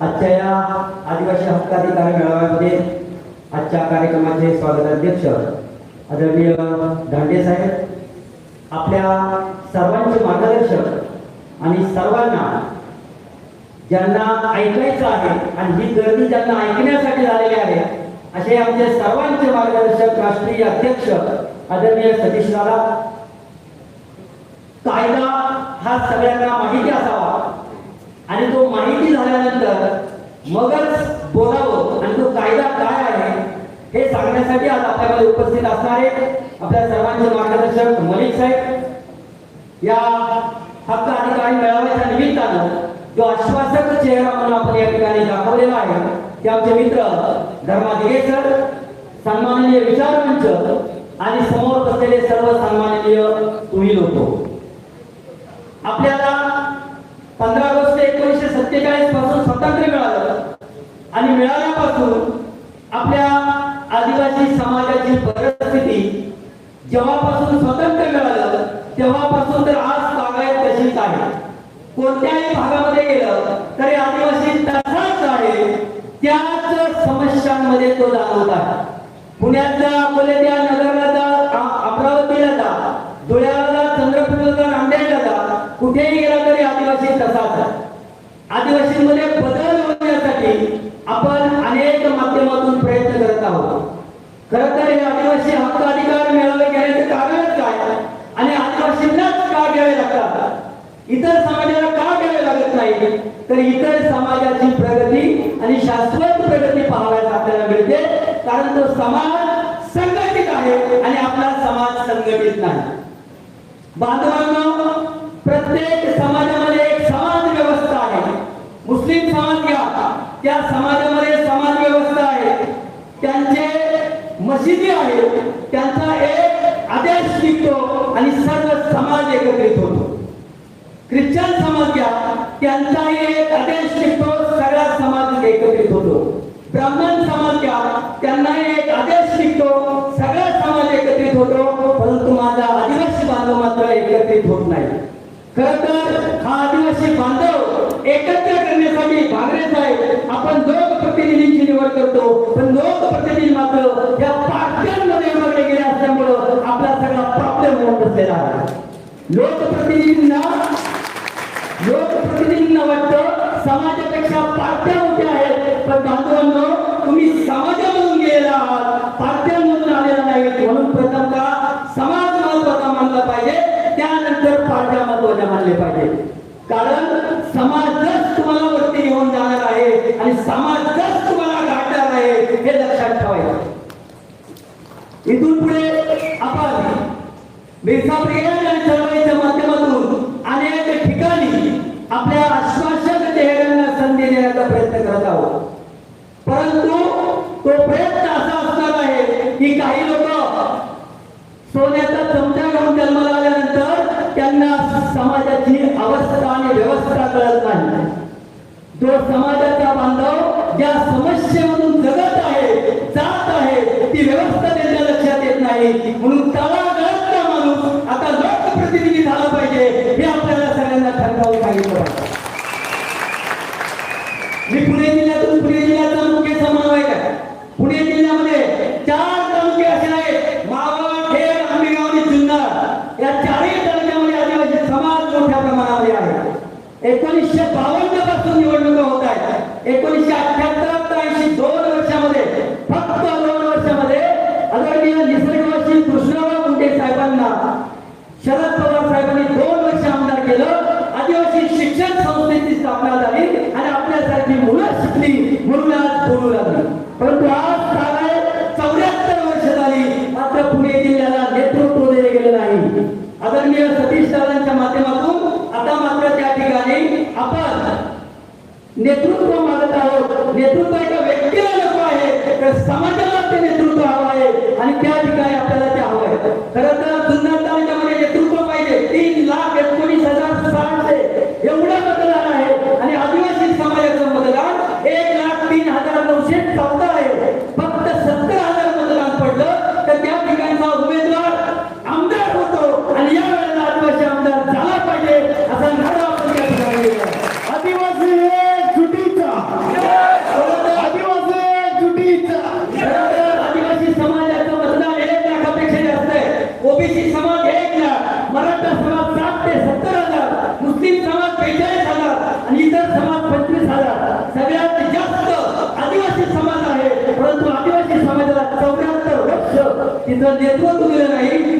आजच्या या आदिवासी हक्काधिकार मेळाव्यामध्ये आजच्या कार्यक्रमाचे स्वागताध्यक्ष आदरणीय धांडे साहेब आपल्या सर्वांचे मार्गदर्शक आणि सर्वांना ज्यांना ऐकायचं आहे आणि ही गर्दी ज्यांना ऐकण्यासाठी झालेली आहे असे आमचे सर्वांचे मार्गदर्शक राष्ट्रीय अध्यक्ष आदरणीय सतीश दादा. कायदा हा सगळ्यांना माहिती असावा. आणि तो माहिती झाल्यानंतर मगच बोलावं आणि तो कायदा काय आहे हे सांगण्यासाठी आज आपल्यामध्ये उपस्थित असणारे आपल्या सर्वांचे मार्गदर्शक मलिक साहेब. या हक्क अधिकारी मेळाव्याच्या निमित्तानं जो आश्वासक चेहरा म्हणून आपण या ठिकाणी दाखवलेला आहे ते आमचे मित्र धर्मादिगे सर सन्माननीय विचारमंच आणि समोर बसलेले सर्व सन्माननीय तुम्ही लोक. आपल्याला सत्तेचाळीसपासून स्वातंत्र्य मिळालं. आणि मिळाल्यापासून आपल्या आदिवासी समाजाची परिस्थिती जेव्हापासून स्वातंत्र्य मिळालं तेव्हापासून तर आज बागायत तशीच आहे. कोणत्याही भागामध्ये गेलं तरी आदिवासी तसाच आहे. त्याच समस्यांमध्ये तो जाणवत आहे. पुण्यात जा नगरला जा अ- अमरावतीला जा धुळ्याला जा चंद्रपूरला जा नांदेडला जा कुठेही गेला तरी आदिवासी तसाच आहे आदिवासींमध्ये बदल होण्यासाठी आपण अनेक माध्यमातून प्रयत्न करत आहोत. खर तर हे आदिवासी हक्क अधिकार मिळवले घेण्याचे कारणच काय आणि आदिवासींनाच का घ्यावे लागतात? इतर समाजाला का घ्यावे लागत नाही? तर इतर समाजाची प्रगती आणि शाश्वत प्रगती पाहावयास आपल्याला मिळते. कारण तो समाज संघटित आहे आणि आपला समाज संघटित नाही. बांधवांना प्रत्येक समाजामध्ये एक समाज व्यवस्था आहे. मुस्लिम समाज घ्या. त्या समाजामध्ये समाज व्यवस्था आहे त्यांचे मशिदी आहे त्यांचा एक आदेश निघतो आणि सर्व समाज एकत्रित होतो. ख्रिश्चन समाज घ्या त्यांचाही एक आदेश निघतो सगळा समाज एकत्रित होतो. ब्राह्मण समाज घ्या त्यांनाही एक आदेश निघतो सगळा समाज एकत्रित होतो परंतु माझा आदिवासी बांधव मात्र एकत्रित होत नाही. खर तर हा आदिवासी बांधव एकत्र करण्यासाठी भांगरे साहेब आपण लोकप्रतिनिधींची निवड करतो पण लोकप्रतिनिधी मात्र या पाठ्यांमध्ये सगळा प्रॉब्लेम बसलेला आहे लोकप्रतिनिधींना लोकप्रतिनिधींना वाटतं समाजापेक्षा पार्ट्या मोठ्या आहेत. पण बांधवांनो तुम्ही समाजामधून गेलेला आहात. पार्ट्यांमधून आलेला नाही म्हणून प्रथमतः समाज महत्त्वाचा मानला पाहिजे. त्यानंतर पार्ट्या महत्त्वाच्या मानले पाहिजे. कारण समाजच तुम्हाला वरती घेऊन जाणार आहे आणि समाजच तुम्हाला गाठणार आहे हे लक्षात ठेवायचं इथून पुढे आपण बिरसा ब्रिगेड आणि चळवळीच्या माध्यमातून अनेक ठिकाणी आपल्या आश्वासक चेहऱ्यांना संधी देण्याचा प्रयत्न करत आहोत परंतु तो प्रयत्न असा असणार आहे. की काही लोक सोन्याचा चमचा घेऊन जन्माला आल्यानंतर त्यांना समाजाची अवस्था आणि व्यवस्था कळत नाही जो समाजाचा बांधव ज्या समस्येमधून जगत आहे जात आहे ती व्यवस्था त्यांच्या लक्षात येत नाही. म्हणून मी पुणे जिल्ह्यातून पुणे जिल्ह्याचा मुख्य समन्वयक आहे. पुणे जिल्ह्यामध्ये चार तालुके असे आहेत. मावळ खेड आंबेगाव आणि जुन्नर. या चारही तालुक्यामध्ये आदिवासी समाज मोठ्या प्रमाणामध्ये आहे. एकोणीसशे बावन्नपासून निवडणुका होत आहेत. एकोणीसशे अठ्याहत्तर ते ऐंशी दोन वर्षामध्ये फक्त दोन वर्षामध्ये आदरणीय निसर्गवासी कृष्णराव मुंडे साहेबांना शरद पवार साहेबांनी दोन वर्ष आमदार केलं. आदिवासी शिक्षण संस्थेची स्थापना झाली आणि मुलं शिकली म्हणून आज बोलू लागली. परंतु आज साधारण चौऱ्याहत्तर वर्ष झाली मात्र पुणे जिल्ह्याला नेतृत्व दिले गेले नाही. आदरणीय सतीश दादांच्या माध्यमातून आता मात्र त्या ठिकाणी आपण नेतृत्व मागत आहोत. नेतृत्व एका व्यक्तीला नको आहे तर समाजाला ते नेतृत्व हवं आहे. आणि त्या ठिकाणी आपल्याला ते हवं आहे. खरं तर तिथं नेतृत्व दिलं नाही